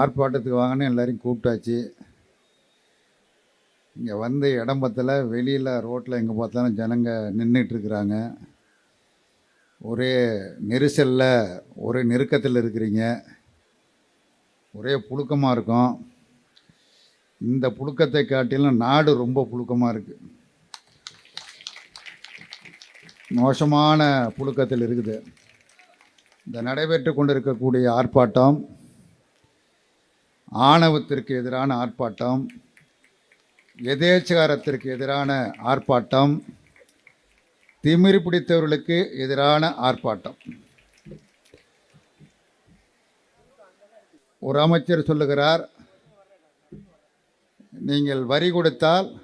ஆர்ப்பாட்டத்துக்கு வாங்கன்னு எல்லாரையும் கூப்பிட்டாச்சு. இங்கே வந்து இடம் பத்தல வெளியில் ரோட்டில் எங்கே பார்த்தாலும் ஜனங்க நின்றுட்டுருக்குறாங்க ஒரே நெரிசலில் ஒரே நெருக்கத்தில் இருக்கிறீங்க. ஒரே புழுக்கமாக இருக்கும். இந்த புழுக்கத்தை காட்டிலும் நாடு ரொம்ப புழுக்கமாக இருக்குது மோசமான புழுக்கத்தில் இருக்குது. இந்த நடைபெற்று கொண்டிருக்கக்கூடிய ஆர்ப்பாட்டம் ஆணவத்திற்கு எதிரான ஆர்ப்பாட்டம் எதேச்சகாரத்திற்கு எதிரான ஆர்ப்பாட்டம் திமிரு பிடித்தவர்களுக்கு எதிரான ஆர்ப்பாட்டம். ஒரு அமைச்சர் சொல்லுகிறார் நீங்கள் வரி கொடுத்தால்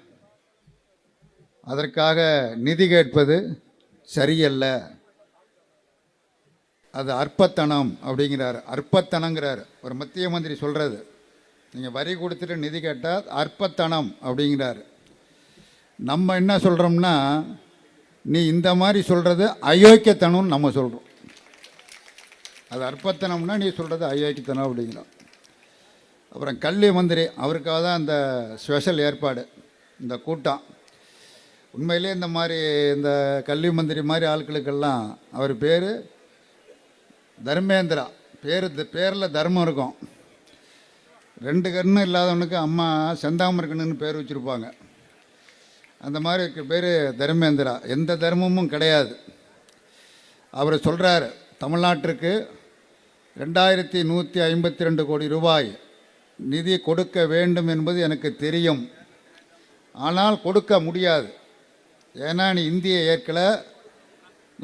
அதற்காக நிதி கேட்பது சரியல்ல. அது அற்பத்தனம் அப்படிங்கிறார். அற்பத்தனங்கிறார். ஒரு மத்திய மந்திரி சொல்கிறது நீங்கள் வரி கொடுத்துட்டு நிதி கேட்டால் அற்பத்தனம் அப்படிங்கிறாரு. நம்ம என்ன சொல்கிறோம்னா நீ இந்த மாதிரி சொல்கிறது அயோக்கியத்தனம்னு நம்ம சொல்கிறோம் அது அற்பத்தனம்னா நீ சொல்கிறது அயோக்கியத்தனம் அப்படிங்கிறோம். அப்புறம் கல்வி மந்திரி அவருக்காக தான் அந்த ஸ்பெஷல் ஏற்பாடு இந்த கூட்டம். உண்மையிலே இந்த மாதிரி இந்த கல்வி மந்திரி மாதிரி ஆட்களுக்கெல்லாம் அவர் பேர் தர்மேந்திரா. பேர் பேரில் தர்மம் இருக்கும். ரெண்டு கண்ணு இல்லாதவனுக்கு அம்மா செந்தாமரக்கண்ணுன்னு பேர் வச்சுருப்பாங்க. அந்த மாதிரி பேர் தர்மேந்திரா. எந்த தர்மமும் கிடையாது. அவர் சொல்கிறார் தமிழ்நாட்டிற்கு ரெண்டாயிரத்தி நூற்றி ஐம்பத்தி ரெண்டு கோடி ரூபாய் நிதி கொடுக்க வேண்டும் என்பது எனக்கு தெரியும். ஆனால் கொடுக்க முடியாது. ஏன்னா நீ இந்தியை ஏற்கல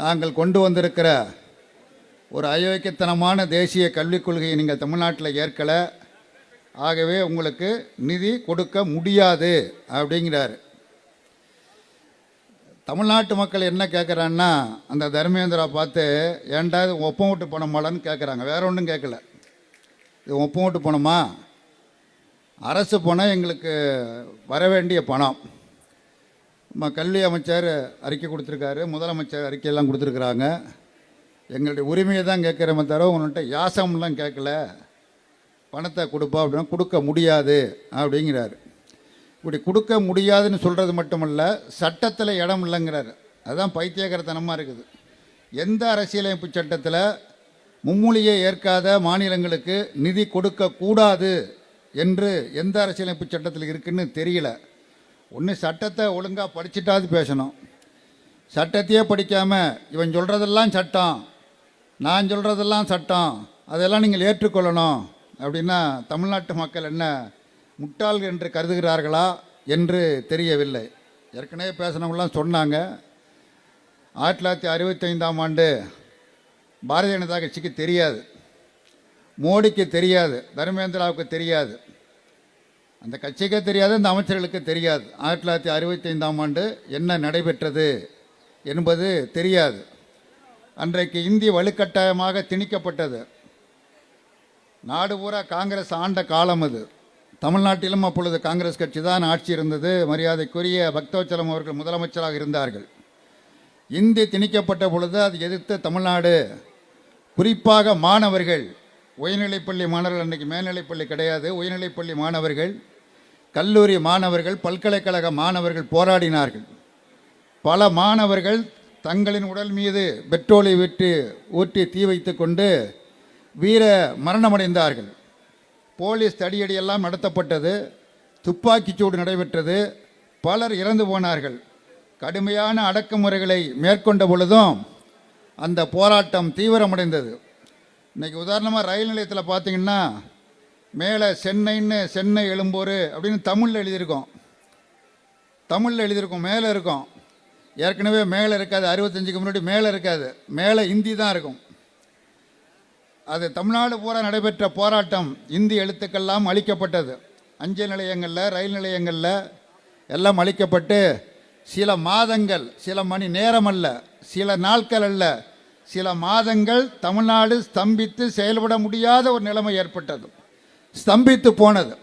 நாங்கள் கொண்டு வந்திருக்கிற ஒரு அயோக்கியத்தனமான தேசிய கல்விக் கொள்கையை நீங்கள் தமிழ்நாட்டில் ஏற்கலை ஆகவே உங்களுக்கு நிதி கொடுக்க முடியாது அப்படிங்கிறாரு. தமிழ்நாட்டு மக்கள் என்ன கேட்குறான்னா அந்த தர்மேந்திரா பார்த்து ஏன்டா இது ஒப்பம் விட்டு பணமாலான்னு கேட்குறாங்க வேற ஒன்றும் கேட்கல இது ஒப்பம் விட்டு போனோமா? அரசு பணம் எங்களுக்கு வர வேண்டிய பணம். நம்ம கல்வி அமைச்சர் அறிக்கை கொடுத்துருக்காரு. முதலமைச்சர் அறிக்கையெல்லாம் கொடுத்துருக்குறாங்க. எங்களுடைய உரிமையை தான் கேட்குறமே தவிர உன்கிட்ட யாசம்லாம் கேட்கல பணத்தை கொடுப்பா அப்படின்னா கொடுக்க முடியாது அப்படிங்கிறாரு. இப்படி கொடுக்க முடியாதுன்னு சொல்கிறது மட்டுமல்ல சட்டத்தில் இடம் இல்லைங்கிறாரு. அதுதான் பைத்தியகரத்தனமாக இருக்குது. எந்த அரசியலமைப்பு சட்டத்தில் மும்மொழியை ஏற்காத மாநிலங்களுக்கு நிதி கொடுக்கக்கூடாது என்று எந்த அரசியலமைப்பு சட்டத்தில் இருக்குன்னு தெரியல. ஒன்று சட்டத்தை ஒழுங்காக படிச்சுட்டாது பேசணும். சட்டத்தையே படிக்காமல் இவன் சொல்கிறதெல்லாம் சட்டம் நான் சொல்கிறதெல்லாம் சட்டம் அதெல்லாம் நீங்கள் ஏற்றுக்கொள்ளணும். அப்படின்னா தமிழ்நாட்டு மக்கள் என்ன முட்டாள் என்று கருதுகிறார்களா என்று தெரியவில்லை. ஏற்கனவே பேசினவங்களாம் சொன்னாங்க. ஆயிரத்தி தொள்ளாயிரத்தி அறுபத்தைந்தாம் ஆண்டு பாரதிய ஜனதா கட்சிக்கு தெரியாது. மோடிக்கு தெரியாது. தர்மேந்திராவுக்கு தெரியாது. அந்த கட்சிக்கே தெரியாது அந்த அமைச்சர்களுக்கு தெரியாது. ஆயிரத்தி தொள்ளாயிரத்தி அறுபத்தைந்தாம் ஆண்டு என்ன நடைபெற்றது என்பது தெரியாது. அன்றைக்கு இந்தி வலுக்கட்டாயமாக திணிக்கப்பட்டது. நாடு பூரா காங்கிரஸ் ஆண்ட காலம் அது. தமிழ்நாட்டிலும் அப்பொழுது காங்கிரஸ் கட்சி தான் ஆட்சி இருந்தது. மரியாதைக்குரிய பக்தவச்சலம் அவர்கள் முதலமைச்சராக இருந்தார்கள். இந்தி திணிக்கப்பட்ட பொழுது அது எதிர்த்து தமிழ்நாடு. குறிப்பாக மாணவர்கள் உயர்நிலைப்பள்ளி மாணவர்கள் அன்றைக்கி மேல்நிலைப்பள்ளி கிடையாது. உயர்நிலைப்பள்ளி மாணவர்கள் கல்லூரி மாணவர்கள் பல்கலைக்கழக மாணவர்கள் போராடினார்கள். பல மாணவர்கள் தங்களின் உடல் மீது பெட்ரோலை விட்டு ஊற்றி தீ வைத்து கொண்டு வீர மரணமடைந்தார்கள். போலீஸ் தடியடியெல்லாம் நடத்தப்பட்டது. துப்பாக்கிச்சூடு நடைபெற்றது. பலர் இறந்து போனார்கள். கடுமையான அடக்குமுறைகளை மேற்கொண்ட பொழுதும் அந்த போராட்டம் தீவிரமடைந்தது. இன்னைக்கு உதாரணமாக ரயில் நிலையத்தில் பார்த்தீங்கன்னா மேலே சென்னைன்னு சென்னை எழும்பூர் அப்படின்னு தமிழில் எழுதியிருக்கோம். தமிழில் எழுதியிருக்கோம் மேலே இருக்கும். ஏற்கனவே மேலே இருக்காது அறுபத்தஞ்சுக்கு முன்னாடி மேலே இருக்காது. மேலே இந்தி தான் இருக்கும். அது தமிழ்நாடு பூரா நடைபெற்ற போராட்டம். இந்தி எழுத்துக்கெல்லாம் அழிக்கப்பட்டது அஞ்சல் நிலையங்களில் ரயில் நிலையங்களில் எல்லாம் அழிக்கப்பட்டு சில மாதங்கள் சில மணி நேரம் அல்ல சில நாட்கள் அல்ல சில மாதங்கள் தமிழ்நாடு ஸ்தம்பித்து செயல்பட முடியாத ஒரு நிலைமை ஏற்பட்டது. ஸ்தம்பித்து போனது.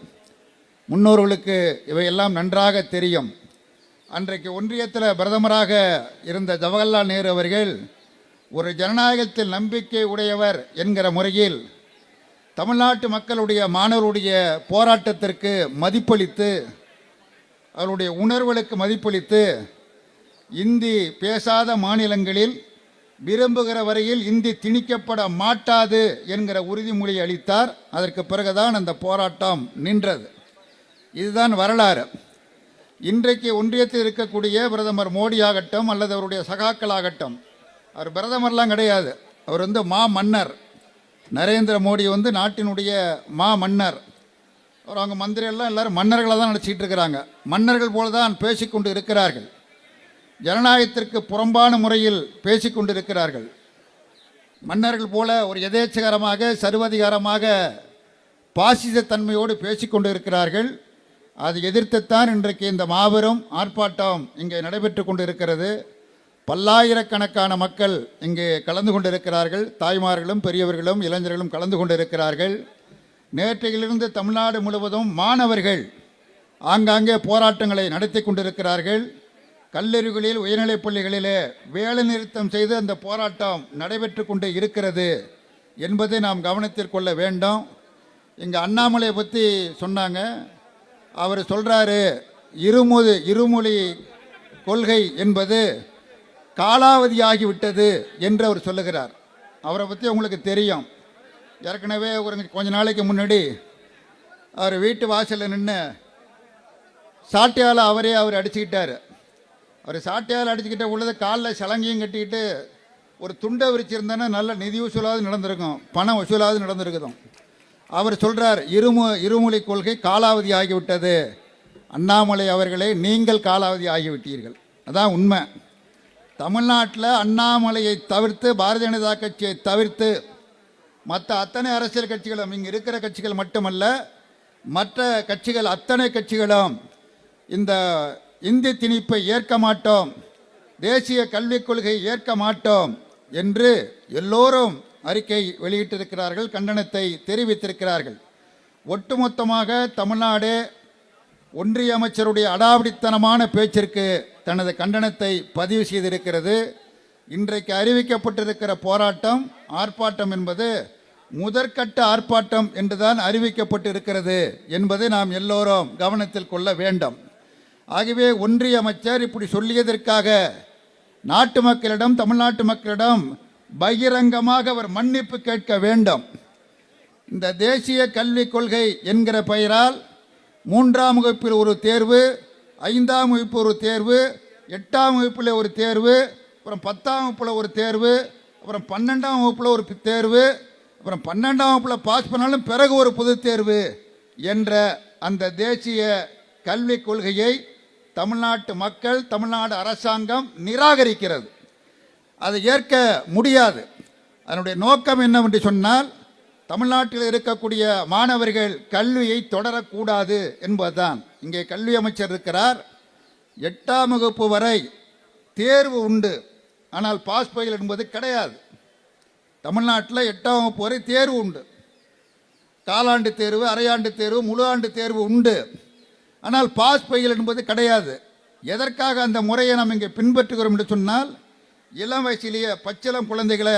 முன்னோர்களுக்கு இவையெல்லாம் நன்றாக தெரியும். அன்றைக்கு ஒன்றியத்தில் பிரதமராக இருந்த ஜவஹர்லால் நேரு அவர்கள் ஒரு ஜனநாயகத்தில் நம்பிக்கை உடையவர் என்கிற முறையில் தமிழ்நாட்டு மக்களுடைய மாணவருடைய போராட்டத்திற்கு மதிப்பளித்து அவருடைய உணர்வுகளுக்கு மதிப்பளித்து இந்தி பேசாத மாநிலங்களில் விரும்புகிற வரையில் இந்தி திணிக்கப்பட மாட்டாது என்கிற உறுதிமொழி அளித்தார். அதற்கு பிறகுதான் அந்த போராட்டம் நின்றது. இதுதான் வரலாறு. இன்றைக்கு ஒன்றியத்தில் இருக்கக்கூடிய பிரதமர் மோடி ஆகட்டும் அல்லது அவருடைய சகாக்களாகட்டும் அவர் பிரதமர்லாம் கிடையாது. அவர் வந்து மா மன்னர். நரேந்திர மோடி வந்து நாட்டினுடைய மா மன்னர். அவர் அவங்க மந்திரியெல்லாம் எல்லாரும் மன்னர்களை தான் நினச்சிக்கிட்டு இருக்கிறாங்க. மன்னர்கள் போல தான் பேசிக்கொண்டு இருக்கிறார்கள். ஜனநாயகத்திற்கு புறம்பான முறையில் பேசிக்கொண்டு இருக்கிறார்கள். மன்னர்கள் போல ஒரு எதேச்சகரமாக சர்வதிகாரமாக பாசிசத்தன்மையோடு பேசிக்கொண்டு இருக்கிறார்கள். அதை எதிர்த்துத்தான் இன்றைக்கு இந்த மாபெரும் ஆர்ப்பாட்டம் இங்கே நடைபெற்று கொண்டு இருக்கிறது. பல்லாயிரக்கணக்கான மக்கள் இங்கே கலந்து கொண்டிருக்கிறார்கள். தாய்மார்களும் பெரியவர்களும் இளைஞர்களும் கலந்து கொண்டிருக்கிறார்கள். நேற்றையிலிருந்து தமிழ்நாடு முழுவதும் மாணவர்கள் ஆங்காங்கே போராட்டங்களை நடத்தி கொண்டிருக்கிறார்கள். கல்லூரிகளில் உயர்நிலைப் பள்ளிகளிலே வேலை நிறுத்தம் செய்து அந்த போராட்டம் நடைபெற்று கொண்டு இருக்கிறது என்பதை நாம் கவனத்தில் கொள்ள வேண்டும். இங்கே அண்ணாமலையை பற்றி சொன்னாங்க. அவர் சொல்கிறாரு இருமொழி இருமொழி கொள்கை என்பது காலாவதியாகிவிட்டது என்று அவர் சொல்லுகிறார். அவரை பற்றி உங்களுக்கு தெரியும். ஏற்கனவே ஒரு கொஞ்ச நாளைக்கு முன்னாடி அவர் வீட்டு வாசலில் நின்று சாட்டையால் அவரே அவர் அடிச்சுக்கிட்டார். அவர் சாட்டையால் அடிச்சுக்கிட்ட உள்ளது காலில் சலங்கையும் கட்டிக்கிட்டு ஒரு துண்டை விரிச்சிருந்தேன்னா நல்ல நிதி வசூலாவது நடந்திருக்கும் பணம் வசூலாவது நடந்திருக்குதும். அவர் சொல்கிறார் இருமு இருமொழி கொள்கை காலாவதி ஆகிவிட்டது அண்ணாமலை அவர்களே நீங்கள் காலாவதி ஆகிவிட்டீர்கள் அதான் உண்மை. தமிழ்நாட்டில் அண்ணாமலையை தவிர்த்து பாரதிய ஜனதா கட்சியை தவிர்த்து மற்ற அத்தனை அரசியல் கட்சிகளும் இங்கே இருக்கிற கட்சிகள் மட்டுமல்ல மற்ற கட்சிகள் அத்தனை கட்சிகளும் இந்த இந்தி திணிப்பை ஏற்க மாட்டோம் தேசிய கல்விக் கொள்கை ஏற்க மாட்டோம் என்று எல்லோரும் அறிக்கை வெளியிட்டிருக்கிறார்கள் கண்டனத்தை தெரிவித்திருக்கிறார்கள். ஒட்டுமொத்தமாக தமிழ்நாடு ஒன்றிய அமைச்சருடைய அடாவடித்தனமான பேச்சிற்கு தனது கண்டனத்தை பதிவு செய்திருக்கிறது. இன்றைக்கு அறிவிக்கப்பட்டிருக்கிற போராட்டம் ஆர்ப்பாட்டம் என்பது முதற்கட்ட ஆர்ப்பாட்டம் என்றுதான் அறிவிக்கப்பட்டிருக்கிறது என்பதை நாம் எல்லோரும் கவனத்தில் கொள்ள வேண்டும். ஆகவே ஒன்றிய அமைச்சர் இப்படி சொல்லியதற்காக நாட்டு மக்களிடம் தமிழ்நாட்டு மக்களிடம் பகிரங்கமாக அவர் மன்னிப்பு கேட்க வேண்டும். இந்த தேசிய கல்விக் கொள்கை என்கிற பெயரால் மூன்றாம் வகுப்பில் ஒரு தேர்வு ஐந்தாம் வகுப்பு ஒரு தேர்வு எட்டாம் வகுப்பில் ஒரு தேர்வு அப்புறம் பத்தாம் வகுப்பில் ஒரு தேர்வு அப்புறம் பன்னெண்டாம் வகுப்பில் ஒரு தேர்வு அப்புறம் பன்னெண்டாம் வகுப்பில் பாஸ் பண்ணாலும் பிறகு ஒரு பொது தேர்வு என்ற அந்த தேசிய கல்விக் கொள்கையை தமிழ்நாட்டு மக்கள் தமிழ்நாடு அரசாங்கம் நிராகரிக்கிறது. அதை ஏற்க முடியாது. அதனுடைய நோக்கம் என்னவென்று சொன்னால் தமிழ்நாட்டில் இருக்கக்கூடிய மாணவர்கள் கல்வியை தொடரக்கூடாது என்பதுதான். இங்கே கல்வி அமைச்சர் இருக்கிறார். எட்டாம் வகுப்பு வரை தேர்வு உண்டு. ஆனால் பாஸ் பயில் என்பது கிடையாது. தமிழ்நாட்டில் எட்டாம் வகுப்பு வரை தேர்வு உண்டு. காலாண்டு தேர்வு அரையாண்டு தேர்வு முழு ஆண்டு தேர்வு உண்டு. ஆனால் பாஸ் பயில் என்பது கிடையாது. எதற்காக அந்த முறையை நாம் இங்கே பின்பற்றுகிறோம் என்று சொன்னால் இளம் வயசிலேயே பச்சிளம் குழந்தைகளை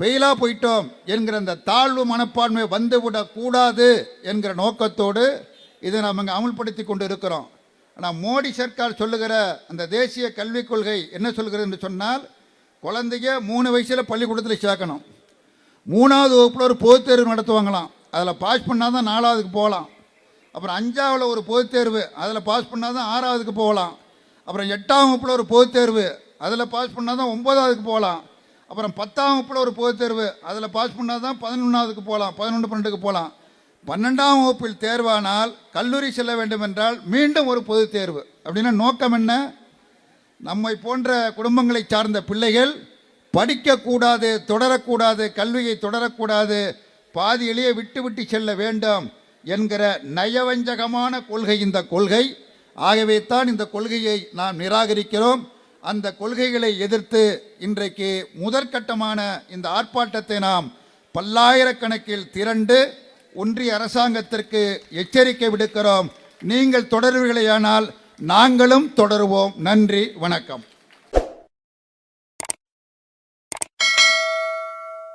பெயிலா போயிட்டோம் என்கிற அந்த தாழ்வு மனப்பான்மை வந்துவிடக்கூடாது என்கிற நோக்கத்தோடு இதை நாம் இங்கே அமுல்படுத்தி கொண்டு இருக்கிறோம் ஆனால் மோடி சர்க்கார் சொல்லுகிற அந்த தேசிய கல்விக் கொள்கை என்ன சொல்கிறது என்று சொன்னால் குழந்தைய மூணு வயசில் பள்ளிக்கூடத்தில் சேர்க்கணும். மூணாவது வகுப்பில் ஒரு பொதுத் தேர்வு நடத்துவாங்களாம். அதில் பாஸ் பண்ணால் தான் நாலாவதுக்கு போகலாம். அப்புறம் அஞ்சாவில் ஒரு பொதுத் தேர்வு அதில் பாஸ் பண்ணால் தான் ஆறாவதுக்கு போகலாம். அப்புறம் எட்டாம் வகுப்பில் ஒரு பொதுத் தேர்வு அதில் பாஸ் பண்ணால் தான் ஒம்பதாவதுக்கு போகலாம். அப்புறம் பத்தாம் வகுப்பில் ஒரு பொதுத் தேர்வு அதில் பாஸ் பண்ணால் தான் பதினொன்றாவதுக்கு போகலாம் பதினொன்று பன்னெண்டுக்கு போகலாம். பன்னெண்டாம் வகுப்பில் தேர்வானால் கல்லூரி செல்ல வேண்டும் என்றால் மீண்டும் ஒரு பொது தேர்வு. அப்படின்னா நோக்கம் என்ன? நம்மை போன்ற குடும்பங்களை சார்ந்த பிள்ளைகள் படிக்கக்கூடாது தொடரக்கூடாது கல்வியை தொடரக்கூடாது பாதியிலேயே விட்டு விட்டு செல்ல வேண்டும் என்கிற நயவஞ்சகமான கொள்கை இந்த கொள்கை. ஆகவே தான் இந்த கொள்கையை நாம் நிராகரிக்கிறோம். அந்த கொள்கைகளை எதிர்த்து இன்றைக்கு முதற்கட்டமான இந்த ஆர்ப்பாட்டத்தை நாம் பல்லாயிரக்கணக்கில் திரண்டு ஒன்றிய அரசாங்கத்திற்கு எச்சரிக்கை விடுக்கிறோம். நீங்கள் தொடர்வீர்களேயானால் நாங்களும் தொடருவோம். நன்றி வணக்கம்.